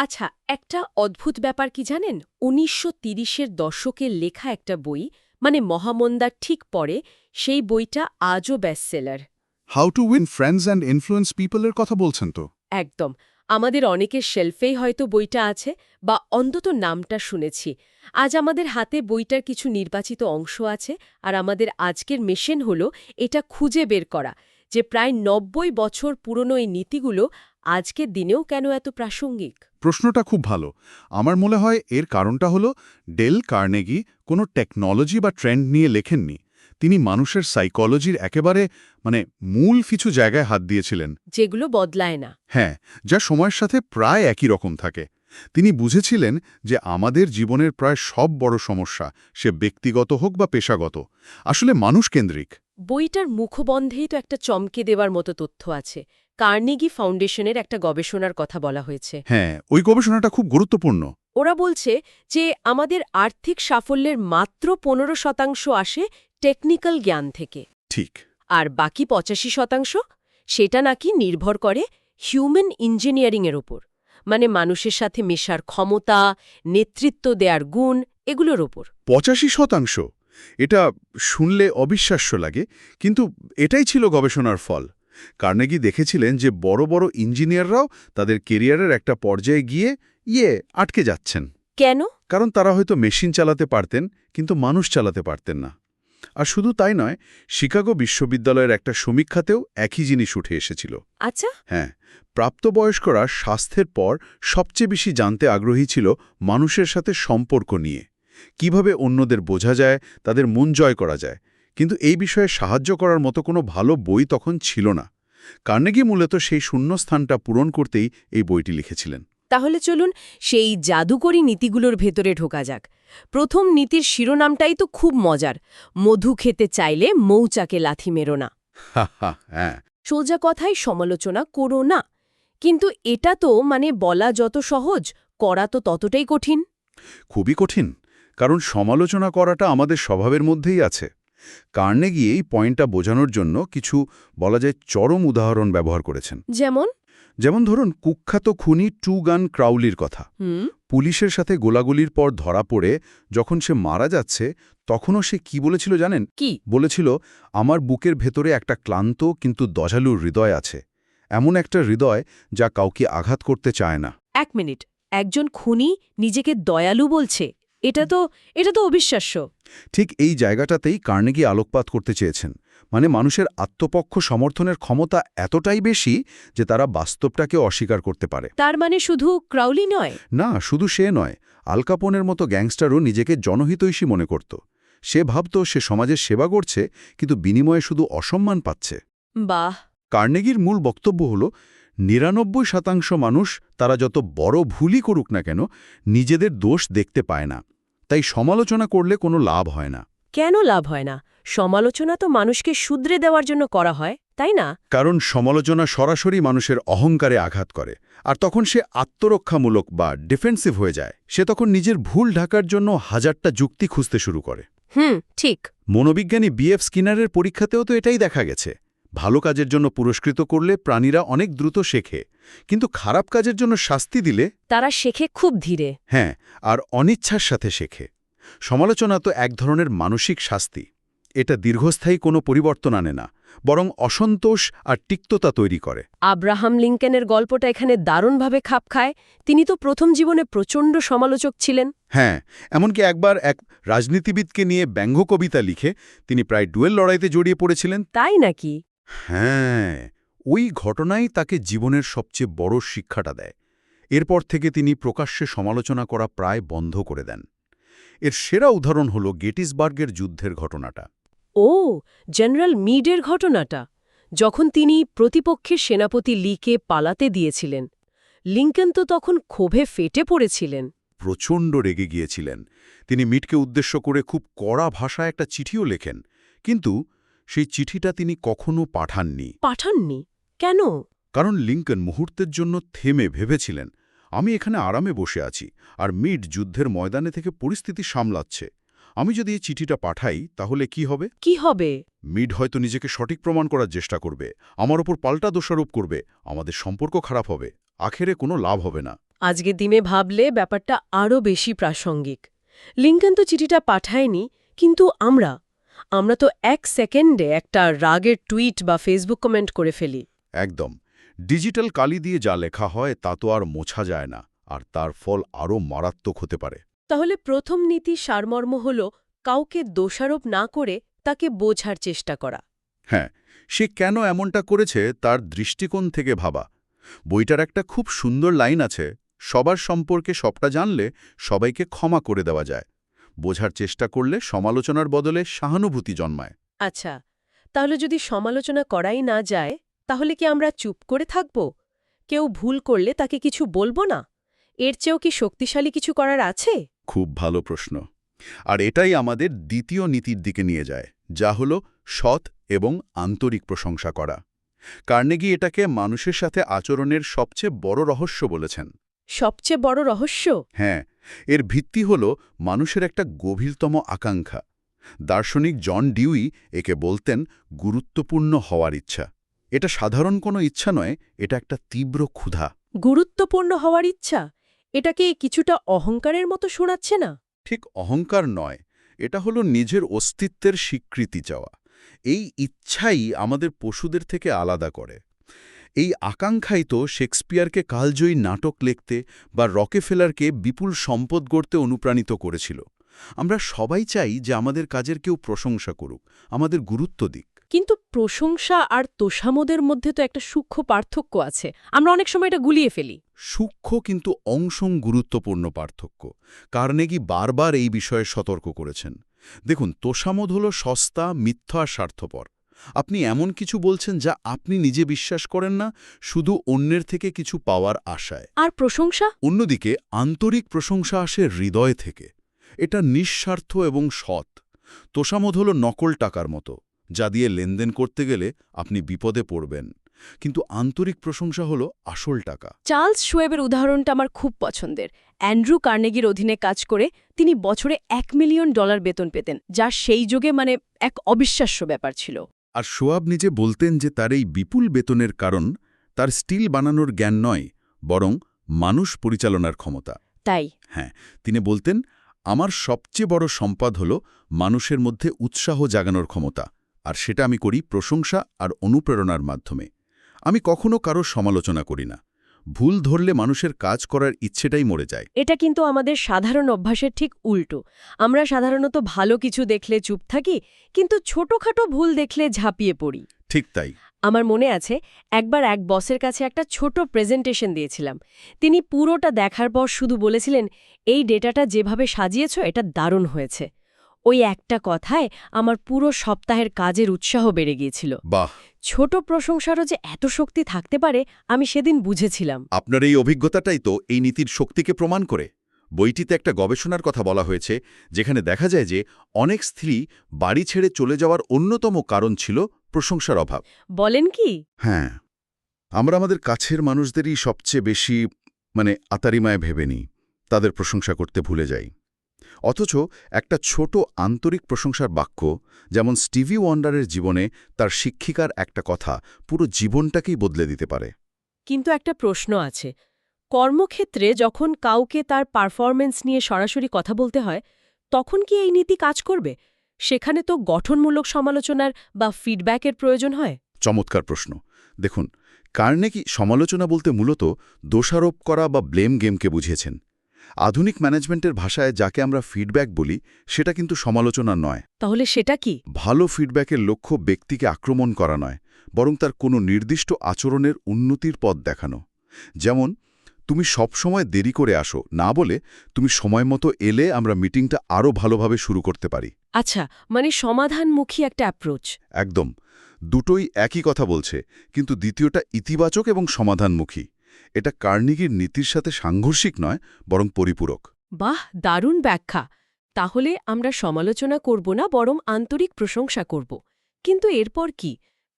আচ্ছা একটা অদ্ভুত ব্যাপার কি জানেন? উনিশশো তিরিশের দশকের লেখা একটা বই মানে মহামন্দার ঠিক পরে সেই বইটা আজও bestseller how to win friends and influence পিপলের কথা বলছেন তো? একদম। আমাদের অনেকের শেলফেই হয়তো বইটা আছে বা অন্তত নামটা শুনেছি। আজ আমাদের হাতে বইটার কিছু নির্বাচিত অংশ আছে আর আমাদের আজকের মিশন হলো এটা খুঁজে বের করা। যে প্রায় নব্বই বছর পুরনো এই নীতিগুলো আজকের দিনেও কেন এত প্রাসঙ্গিক? প্রশ্নটা খুব ভালো। আমার মনে হয় এর কারণটা হলো ডেল কার্নেগি কোনো টেকনোলজি বা ট্রেন্ড নিয়ে লেখেননি। তিনি মানুষের সাইকোলজির একেবারে মানে মূল কিছু জায়গায় হাত দিয়েছিলেন। যেগুলো বদলায় না। হ্যাঁ যা সময়ের সাথে প্রায় একই রকম থাকে। তিনি বুঝেছিলেন যে আমাদের জীবনের প্রায় সব বড় সমস্যা সে ব্যক্তিগত হোক বা পেশাগত আসলে মানুষকেন্দ্রিক বইটার মুখবন্ধেই তো একটা চমকে দেওয়ার মতো তথ্য আছে। কার্নিগি ফাউন্ডেশনের একটা গবেষণার কথা বলা হয়েছে। হ্যাঁ ওই গবেষণাটা খুব গুরুত্বপূর্ণ। ওরা বলছে যে আমাদের আর্থিক সাফল্যের মাত্র পনেরো শতাংশ আসে টেকনিক্যাল জ্ঞান থেকে। ঠিক। আর বাকি পঁচাশি শতাংশ সেটা নাকি নির্ভর করে হিউম্যান ইঞ্জিনিয়ারিংয়ের ওপর। মানে মানুষের সাথে মেশার ক্ষমতা নেতৃত্ব দেয়ার গুণ এগুলোর ওপর। পঁচাশি শতাংশ? এটা শুনলে অবিশ্বাস্য লাগে কিন্তু এটাই ছিল গবেষণার ফল। কার্নেগি দেখেছিলেন যে বড় বড় ইঞ্জিনিয়াররাও তাদের কেরিয়ারের একটা পর্যায়ে গিয়ে ইয়ে আটকে যাচ্ছেন। কেন? কারণ তারা হয়তো মেশিন চালাতে পারতেন কিন্তু মানুষ চালাতে পারতেন না। আর শুধু তাই নয় শিকাগো বিশ্ববিদ্যালয়ের একটা সমীক্ষাতেও একই জিনিস উঠে এসেছিল। আচ্ছা? হ্যাঁ প্রাপ্তবয়স্করা স্বাস্থ্যের পর সবচেয়ে বেশি জানতে আগ্রহী ছিল মানুষের সাথে সম্পর্ক নিয়ে। কীভাবে অন্যদের বোঝা যায় তাদের মন জয় করা যায়। কিন্তু এই বিষয়ে সাহায্য করার মতো কোনো ভালো বই তখন ছিল না। কার্নেগি মূলত সেই শূন্যস্থানটা পূরণ করতেই এই বইটি লিখেছিলেন। তাহলে চলুন সেই জাদুকরী নীতিগুলোর ভেতরে ঢোকা যাক। প্রথম নীতির শিরোনামটাই তো খুব মজার মধু খেতে চাইলে মৌচাকে লাথি মেরো না। হ্যাঁ। সোজা কথাই সমালোচনা করো না। কিন্তু এটা তো মানে বলা যত সহজ করা তো ততটাই কঠিন। খুবই কঠিন। কারণ সমালোচনা করাটা আমাদের স্বভাবের মধ্যেই আছে। কার্নেগি এই পয়েন্টটা বোঝানোর জন্য কিছু বলা যায় চরম উদাহরণ ব্যবহার করেছেন। যেমন? যেমন ধরুন কুখ্যাত খুনি টু গান ক্রাউলির কথা। পুলিশের সাথে গোলাগুলির পর ধরা পড়ে যখন সে মারা যাচ্ছে তখনও সে কি বলেছিল জানেন? কি? বলেছিল আমার বুকের ভেতরে একটা ক্লান্ত কিন্তু দজালুর হৃদয় আছে। এমন একটা হৃদয় যা কাউকে আঘাত করতে চায় না। এক মিনিট। একজন খুনি নিজেকে দয়ালু বলছে। এটা তো এটা তো অবিশ্বাস্য। ঠিক এই জায়গাটাতেই কার্নেগি আলোকপাত করতে চেয়েছেন। মানে মানুষের আত্মপক্ষ সমর্থনের ক্ষমতা এতটাই বেশি যে তারা বাস্তবটাকে অস্বীকার করতে পারে। তার মানে শুধু ক্রাউলি নয়? না শুধু সে নয় আলকাপনের মতো গ্যাংস্টারও নিজেকে জনহিতৈষী মনে করত। সে ভাবত সে সমাজের সেবা করছে কিন্তু বিনিময়ে শুধু অসম্মান পাচ্ছে। বাহ! কার্নেগির মূল বক্তব্য হল নিরানব্বই শতাংশ মানুষ তারা যত বড় ভুলই করুক না কেন নিজেদের দোষ দেখতে পায় না। তাই সমালোচনা করলে কোনো লাভ হয় না। কেন লাভ হয় না? সমালোচনা তো মানুষকে শুধরে দেওয়ার জন্য করা হয় তাই না? কারণ সমালোচনা সরাসরি মানুষের অহংকারে আঘাত করে আর তখন সে আত্মরক্ষামূলক বা ডিফেন্সিভ হয়ে যায়। সে তখন নিজের ভুল ঢাকার জন্য হাজারটা যুক্তি খুঁজতে শুরু করে। হুম ঠিক। মনোবিজ্ঞানী বিএফ স্কিনারের পরীক্ষাতেও তো এটাই দেখা গেছে। ভালো কাজের জন্য পুরস্কৃত করলে প্রাণীরা অনেক দ্রুত শেখে কিন্তু খারাপ কাজের জন্য শাস্তি দিলে তারা শেখে খুব ধীরে। হ্যাঁ আর অনিচ্ছার সাথে শেখে। সমালোচনা তো এক ধরনের মানসিক শাস্তি। এটা দীর্ঘস্থায়ী কোনো পরিবর্তন আনে না বরং অসন্তোষ আর তিক্ততা তৈরি করে। আব্রাহাম লিঙ্কনের গল্পটা এখানে দারুণভাবে খাপ খায়। তিনি তো প্রথম জীবনে প্রচণ্ড সমালোচক ছিলেন। হ্যাঁ এমনকি একবার এক রাজনীতিবিদকে নিয়ে ব্যঙ্গ কবিতা লিখে তিনি প্রায় ডুয়েল লড়াইতে জড়িয়ে পড়েছিলেন। তাই নাকি? হ্যাঁ ওই ঘটনাই তাকে জীবনের সবচেয়ে বড় শিক্ষাটা দেয়। এরপর থেকে তিনি প্রকাশ্যে সমালোচনা করা প্রায় বন্ধ করে দেন। এর সেরা উদাহরণ হল গেটিসবার্গের যুদ্ধের ঘটনাটা। ও জেনারেল মিডের ঘটনাটা যখন তিনি প্রতিপক্ষের সেনাপতি লিকে পালাতে দিয়েছিলেন। লিঙ্কন তো তখন ক্ষোভে ফেটে পড়েছিলেন। প্রচণ্ড রেগে গিয়েছিলেন। তিনি মিটকে উদ্দেশ্য করে খুব কড়া ভাষায় একটা চিঠিও লেখেন। কিন্তু সেই চিঠিটা তিনি কখনো পাঠাননি। পাঠাননি? কেন? কারণ লিঙ্কন মুহূর্তের জন্য থেমে ভেবেছিলেন আমি এখানে আরামে বসে আছি আর মিড যুদ্ধের ময়দানে থেকে পরিস্থিতি সামলাচ্ছে। আমি যদি এই চিঠিটা পাঠাই তাহলে কি হবে? কি হবে? মিড হয়তো নিজেকে সঠিক প্রমাণ করার চেষ্টা করবে আমার ওপর পাল্টা দোষারোপ করবে আমাদের সম্পর্ক খারাপ হবে আখেরে কোনো লাভ হবে না। আজকে দিনে ভাবলে ব্যাপারটা আরও বেশি প্রাসঙ্গিক। লিঙ্কন তো চিঠিটা পাঠায়নি কিন্তু আমরা আমরা তো এক সেকেন্ডে একটা রাগের টুইট বা ফেসবুক কমেন্ট করে ফেলি। একদম। ডিজিটাল কালি দিয়ে যা লেখা হয় তা তো আর মোছা যায় না আর তার ফল আরও মারাত্মক হতে পারে। তাহলে প্রথম নীতি সারমর্ম হল কাউকে দোষারোপ না করে তাকে বোঝার চেষ্টা করা। হ্যাঁ সে কেন এমনটা করেছে তার দৃষ্টিকোণ থেকে ভাবা। বইটার একটা খুব সুন্দর লাইন আছে সবার সম্পর্কে সবটা জানলে সবাইকে ক্ষমা করে দেওয়া যায়। বোঝার চেষ্টা করলে সমালোচনার বদলে সহানুভূতি জন্মায়। আচ্ছা তাহলে যদি সমালোচনা করাই না যায় তাহলে কি আমরা চুপ করে থাকব? কেউ ভুল করলে তাকে কিছু বলব না? এর চেয়েও কি শক্তিশালী কিছু করার আছে? খুব ভালো প্রশ্ন। আর এটাই আমাদের দ্বিতীয় নীতির দিকে নিয়ে যায় যা হল সৎ এবং আন্তরিক প্রশংসা করা। কার্নেগি এটাকে মানুষের সাথে আচরণের সবচেয়ে বড় রহস্য বলেছেন। সবচেয়ে বড় রহস্য? হ্যাঁ এর ভিত্তি হল মানুষের একটা গভীরতম আকাঙ্ক্ষা। দার্শনিক জন ডিউই একে বলতেন গুরুত্বপূর্ণ হওয়ার ইচ্ছা। এটা সাধারণ কোনো ইচ্ছা নয় এটা একটা তীব্র ক্ষুধা। গুরুত্বপূর্ণ হওয়ার ইচ্ছা? এটাকে কিছুটা অহংকারের মতো শোনাচ্ছে না? ঠিক অহংকার নয় এটা হলো নিজের অস্তিত্বের স্বীকৃতি চাওয়া। এই ইচ্ছাই আমাদের পশুদের থেকে আলাদা করে। এই আকাঙ্ক্ষাই তো শেক্সপিয়ারকে কালজয়ী নাটক লিখতে বা রকেফেলারকে বিপুল সম্পদ গড়তে অনুপ্রাণিত করেছিল। আমরা সবাই চাই যে আমাদের কাজের কেউ প্রশংসা করুক আমাদের গুরুত্ব দিক। কিন্তু প্রশংসা আর তোষামোদের মধ্যে তো একটা সূক্ষ্ম পার্থক্য আছে। আমরা অনেক সময় এটা গুলিয়ে ফেলি। সূক্ষ্ম কিন্তু অংশং গুরুত্বপূর্ণ পার্থক্য। কার্নেগি বারবার এই বিষয়ে সতর্ক করেছেন। দেখুন তোষামোদ হল সস্তা মিথ্যা স্বার্থপর। আপনি এমন কিছু বলছেন যা আপনি নিজে বিশ্বাস করেন না শুধু অন্যের থেকে কিছু পাওয়ার আশায়। আর প্রশংসা? অন্যদিকে আন্তরিক প্রশংসা আসে হৃদয় থেকে। এটা নিঃস্বার্থ এবং সৎ। তোষামোদ হল নকল টাকার মতো যা দিয়ে লেনদেন করতে গেলে আপনি বিপদে পড়বেন। কিন্তু আন্তরিক প্রশংসা হল আসল টাকা। চার্লস শোয়েবের উদাহরণটা আমার খুব পছন্দের। অ্যান্ড্রু কার্নেগির অধীনে কাজ করে তিনি বছরে এক মিলিয়ন ডলার বেতন পেতেন যা সেই যুগে মানে এক অবিশ্বাস্য ব্যাপার ছিল। আর সোয়াব নিজে বলতেন যে তার এই বিপুল বেতনের কারণ তার স্টিল বানানোর জ্ঞান নয় বরং মানুষ পরিচালনার ক্ষমতা। তাই? হ্যাঁ তিনি বলতেন আমার সবচেয়ে বড় সম্পদ হল মানুষের মধ্যে উৎসাহ জাগানোর ক্ষমতা আর সেটা আমি করি প্রশংসা আর অনুপ্রেরণার মাধ্যমে। আমি কখনো কারও সমালোচনা করি না। ভুল ধরলে মানুষের কাজ করার ইচ্ছেটাই মরে যায়। এটা কিন্তু আমাদের সাধারণ অভ্যাসের ঠিক উল্টো। আমরা সাধারণত ভালো কিছু দেখলে চুপ থাকি কিন্তু ছোটখাটো ভুল দেখলে ঝাঁপিয়ে পড়ি। ঠিক তাই। আমার মনে আছে একবার এক বসের কাছে একটা ছোট প্রেজেন্টেশন দিয়েছিলাম। তিনি পুরোটা দেখার পর শুধু বলেছিলেন এই ডেটাটা যেভাবে সাজিয়েছ এটা দারুণ হয়েছে। ওই একটা কথায় আমার পুরো সপ্তাহের কাজের উৎসাহ বেড়ে গিয়েছিল। বাহ! ছোট প্রশংসারও যে এত শক্তি থাকতে পারে আমি সেদিন বুঝেছিলাম। আপনার এই অভিজ্ঞতাটাই তো এই নীতির শক্তিকে প্রমাণ করে। বইটিতে একটা গবেষণার কথা বলা হয়েছে যেখানে দেখা যায় যে অনেক স্ত্রী বাড়ি ছেড়ে চলে যাওয়ার অন্যতম কারণ ছিল প্রশংসার অভাব। বলেন কি? হ্যাঁ আমরা আমাদের কাছের মানুষদেরই সবচেয়ে বেশি মানে আতারিমায় ভেবে নিই তাদের প্রশংসা করতে ভুলে যাই। অথচ একটা ছোট আন্তরিক প্রশংসার বাক্য যেমন স্টিভি ওয়ান্ডারের জীবনে তার শিক্ষিকার একটা কথা পুরো জীবনটাকেই বদলে দিতে পারে। কিন্তু একটা প্রশ্ন আছে। কর্মক্ষেত্রে যখন কাউকে তার পারফরমেন্স নিয়ে সরাসরি কথা বলতে হয় তখন কি এই নীতি কাজ করবে? সেখানে তো গঠনমূলক সমালোচনার বা ফিডব্যাকের প্রয়োজন হয়। চমৎকার প্রশ্ন। দেখুন কার্নেকি সমালোচনা বলতে মূলত দোষারোপ করা বা ব্লেম গেমকে বুঝিয়েছেন। আধুনিক ম্যানেজমেন্টের ভাষায় যাকে আমরা ফিডব্যাক বলি সেটা কিন্তু সমালোচনা নয়। তাহলে সেটা কি? ভালো ফিডব্যাকের লক্ষ্য ব্যক্তিকে আক্রমণ করা নয় বরং তার কোনো নির্দিষ্ট আচরণের উন্নতির পথ দেখানো। যেমন তুমি সবসময় দেরি করে আসো না বলে তুমি সময় মতো এলে আমরা মিটিংটা আরও ভালোভাবে শুরু করতে পারি। আচ্ছা মানে সমাধানমুখী একটা অ্যাপ্রোচ একদম। দুটোই একই কথা বলছে কিন্তু দ্বিতীয়টা ইতিবাচক এবং সমাধানমুখী। এটা কার্নিগির নীতির সাথে সাংঘর্ষিক নয় বরং পরিপূরক। বাহ দারুণ ব্যাখ্যা। তাহলে আমরা সমালোচনা করব না বরং আন্তরিক প্রশংসা করব। কিন্তু এরপর কি?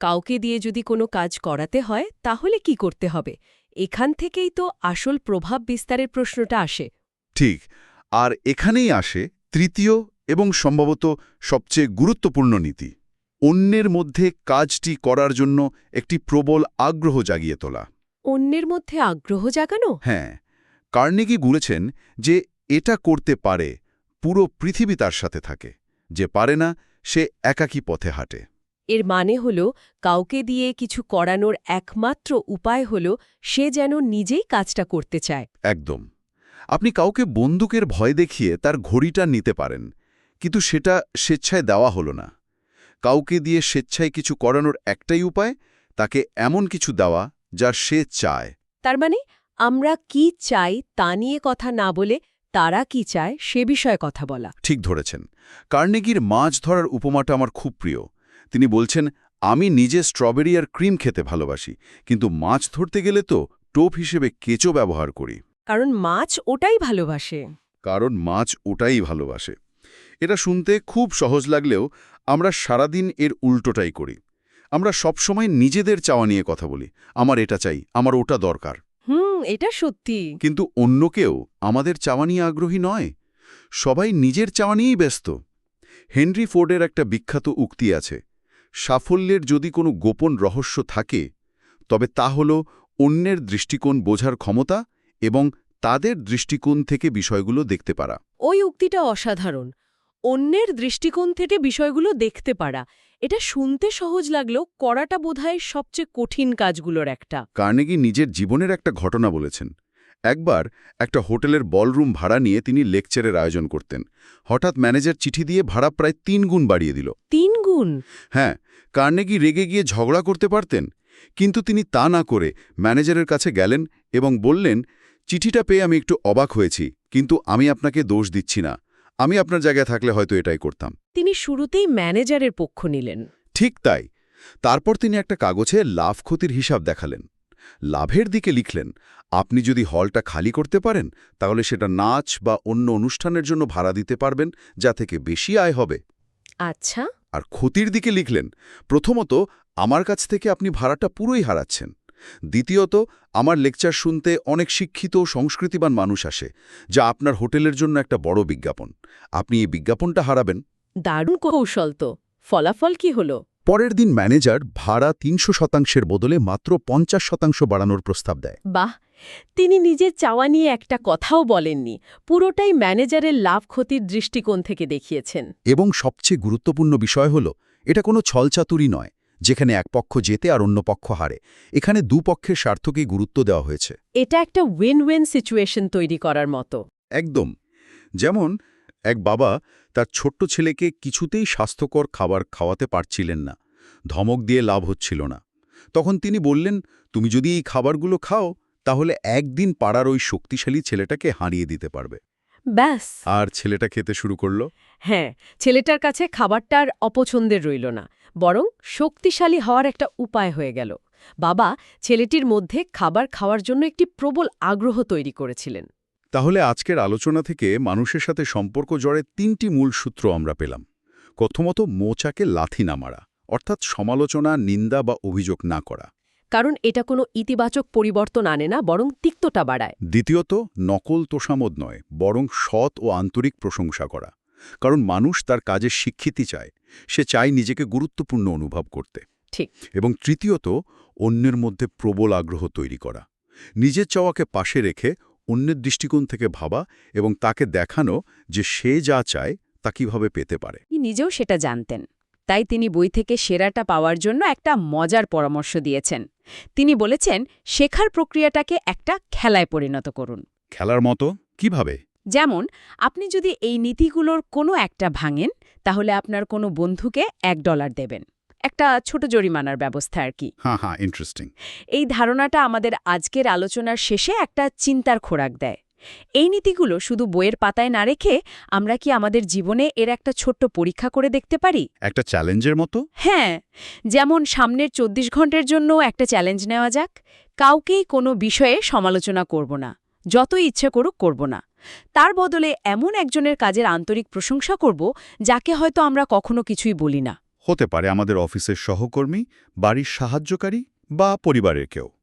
কাউকে দিয়ে যদি কোনো কাজ করাতে হয় তাহলে কি করতে হবে? এখান থেকেই তো আসল প্রভাব বিস্তারের প্রশ্নটা আসে। ঠিক। আর এখানেই আসে তৃতীয় এবং সম্ভবত সবচেয়ে গুরুত্বপূর্ণ নীতি। অন্যের মধ্যে কাজটি করার জন্য একটি প্রবল আগ্রহ জাগিয়ে তোলা। অন্যের মধ্যে আগ্রহ জাগানো? হ্যাঁ কার্নেগি বলেছেন যে এটা করতে পারে পুরো পৃথিবী তার সাথে থাকে যে পারে না সে একাকী পথে হাঁটে। এর মানে হল কাউকে দিয়ে কিছু করানোর একমাত্র উপায় হল সে যেন নিজেই কাজটা করতে চায়। একদম। আপনি কাউকে বন্দুকের ভয় দেখিয়ে তার ঘড়িটা নিতে পারেন কিন্তু সেটা স্বেচ্ছায় দেওয়া হলো না। কাউকে দিয়ে স্বেচ্ছায় কিছু করানোর একটাই উপায় তাকে এমন কিছু দেওয়া যা সে চায়। তার মানে আমরা কি চাই তা নিয়ে কথা না বলে তারা কি চায় সে বিষয়ে কথা বলা। ঠিক ধরেছেন। কার্নেগির মাছ ধরার উপমাটা আমার খুব প্রিয়। তিনি বলছেন আমি নিজে স্ট্রবেরি আর ক্রিম খেতে ভালোবাসি কিন্তু মাছ ধরতে গেলে তো টোপ হিসেবে কেঁচো ব্যবহার করি। কারণ মাছ ওটাই ভালোবাসে। কারণ মাছ ওটাই ভালোবাসে। এটা শুনতে খুব সহজ লাগলেও আমরা সারাদিন এর উল্টোটাই করি। আমরা সবসময় নিজেদের চাওয়া নিয়ে কথা বলি। আমার এটা চাই আমার ওটা দরকার। হুম এটা সত্যি। কিন্তু অন্য কেউ আমাদের চাওয়া নিয়ে আগ্রহী নয়। সবাই নিজের চাওয়া নিয়েই ব্যস্ত। হেনরি ফোর্ডের একটা বিখ্যাত উক্তি আছে সাফল্যের যদি কোনো গোপন রহস্য থাকে তবে তা হল অন্যের দৃষ্টিকোণ বোঝার ক্ষমতা এবং তাদের দৃষ্টিকোণ থেকে বিষয়গুলো দেখতে পারা। ওই উক্তিটা অসাধারণ। অন্যের দৃষ্টিকোণ থেকে বিষয়গুলো দেখতে পারা। এটা শুনতে সহজ লাগলেও করাটা বোধহয় সবচেয়ে কঠিন কাজগুলোর একটা। কার্নেগি নিজের জীবনের একটা ঘটনা বলেছেন। একবার একটা হোটেলের বলরুম ভাড়া নিয়ে তিনি লেকচারের আয়োজন করতেন। হঠাৎ ম্যানেজার চিঠি দিয়ে ভাড়া প্রায় তিন গুণ বাড়িয়ে দিল। তিন গুণ? হ্যাঁ কার্নেগি রেগে গিয়ে ঝগড়া করতে পারতেন কিন্তু তিনি তা না করে ম্যানেজারের কাছে গেলেন এবং বললেন চিঠিটা পেয়ে আমি একটু অবাক হয়েছি কিন্তু আমি আপনাকে দোষ দিচ্ছি না। আমি আপনার জায়গায় থাকলে হয়তো এটাই করতাম। তিনি শুরুতেই ম্যানেজারের পক্ষ নিলেন। ঠিক তাই। তারপর তিনি একটা কাগজে লাভ ক্ষতির হিসাব দেখালেন। লাভের দিকে লিখলেন আপনি যদি হলটা খালি করতে পারেন তাহলে সেটা নাচ বা অন্য অনুষ্ঠানের জন্য ভাড়া দিতে পারবেন যা থেকে বেশি আয় হবে। আচ্ছা। আর ক্ষতির দিকে লিখলেন প্রথমত আমার কাছ থেকে আপনি ভাড়াটা পুরোই হারাচ্ছেন। দ্বিতীয়ত আমার লেকচার শুনতে অনেক শিক্ষিত ও সংস্কৃতিবান মানুষ আসে যা আপনার হোটেলের জন্য একটা বড় বিজ্ঞাপন। আপনি এই বিজ্ঞাপনটা হারাবেন। দারুণ কৌশল তো। ফলাফল কি হলো? পরের দিন ম্যানেজার ভাড়া তিনশো শতাংশের বদলে মাত্র পঞ্চাশ শতাংশ বাড়ানোর প্রস্তাব দেয়। বাহ! তিনি নিজের চাওয়া নিয়ে একটা কথাও বলেননি। পুরোটাই ম্যানেজারের লাভ ক্ষতির দৃষ্টিকোণ থেকে দেখিয়েছেন। এবং সবচেয়ে গুরুত্বপূর্ণ বিষয় হল এটা কোনো ছলচাতুরি নয়। যেখানে এক পক্ষ জেতে আর অন্য পক্ষ হারে। এখানে দুপক্ষের স্বার্থকেই গুরুত্ব দেওয়া হয়েছে। এটা একটা উইন উইন সিচুয়েশন তৈরি করার মতো। একদম। যেমন এক বাবা তার ছোট্ট ছেলেকে কিছুতেই স্বাস্থ্যকর খাবার খাওয়াতে পারছিলেন না। ধমক দিয়ে লাভ হচ্ছিল না। তখন তিনি বললেন তুমি যদি এই খাবারগুলো খাও তাহলে একদিন পাড়ার ওই শক্তিশালী ছেলেটাকে হারিয়ে দিতে পারবে। ব্যাস। আর ছেলেটা খেতে শুরু করল। হ্যাঁ ছেলেটার কাছে খাবারটার অপছন্দের রইল না। বরং শক্তিশালী হওয়ার একটা উপায় হয়ে গেল। বাবা ছেলেটির মধ্যে খাবার খাওয়ার জন্য একটি প্রবল আগ্রহ তৈরি করেছিলেন। তাহলে আজকের আলোচনা থেকে মানুষের সাথে সম্পর্ক জড়ে তিনটি মূল সূত্র আমরা পেলাম। প্রথমত মোচাকে লাথি না মারা অর্থাৎ সমালোচনা নিন্দা বা অভিযোগ না করা। কারণ এটা কোনো ইতিবাচক পরিবর্তন আনে না বরং তিক্ততা বাড়ায়। দ্বিতীয়ত নকল তোষামদ নয় বরং সৎ ও আন্তরিক প্রশংসা করা। কারণ মানুষ তার কাজের স্বীকৃতি চায়। সে চায় নিজেকে গুরুত্বপূর্ণ অনুভব করতে। ঠিক। এবং তৃতীয়ত অন্যের মধ্যে প্রবল আগ্রহ তৈরি করা। নিজের চাওয়াকে পাশে রেখে অন্যের দৃষ্টিকোণ থেকে ভাবা এবং তাকে দেখানো যে সে যা চায় তা কীভাবে পেতে পারে। নিজেও সেটা জানতেন। তাই তিনি বই থেকে সেরাটা পাওয়ার জন্য একটা মজার পরামর্শ দিয়েছেন। তিনি বলেছেন শেখার প্রক্রিয়াটাকে একটা খেলায় পরিণত করুন। খেলার মতো? কীভাবে? যেমন আপনি যদি এই নীতিগুলোর কোনো একটা ভাঙেন তাহলে আপনার কোনো বন্ধুকে এক ডলার দেবেন। একটা ছোট জরিমানার ব্যবস্থা আর কি। হ্যাঁ হ্যাঁ ইন্টারেস্টিং এই ধারণাটা আমাদের আজকের আলোচনার শেষে একটা চিন্তার খোরাক দেয়। এই নীতিগুলো শুধু বইয়ের পাতায় না রেখে আমরা কি আমাদের জীবনে এর একটা ছোট্ট পরীক্ষা করে দেখতে পারি? একটা চ্যালেঞ্জের মতো? হ্যাঁ যেমন সামনের চব্বিশ ঘণ্টার জন্য একটা চ্যালেঞ্জ নেওয়া যাক। কাউকেই কোনো বিষয়ে সমালোচনা করব না যতই ইচ্ছে করুক করব না। তার বদলে এমন একজনের কাজের আন্তরিক প্রশংসা করব যাকে হয়তো আমরা কখনো কিছুই বলি না। হতে পারে আমাদের অফিসের সহকর্মী, বাড়ির সাহায্যকারী বা পরিবারের কেউ।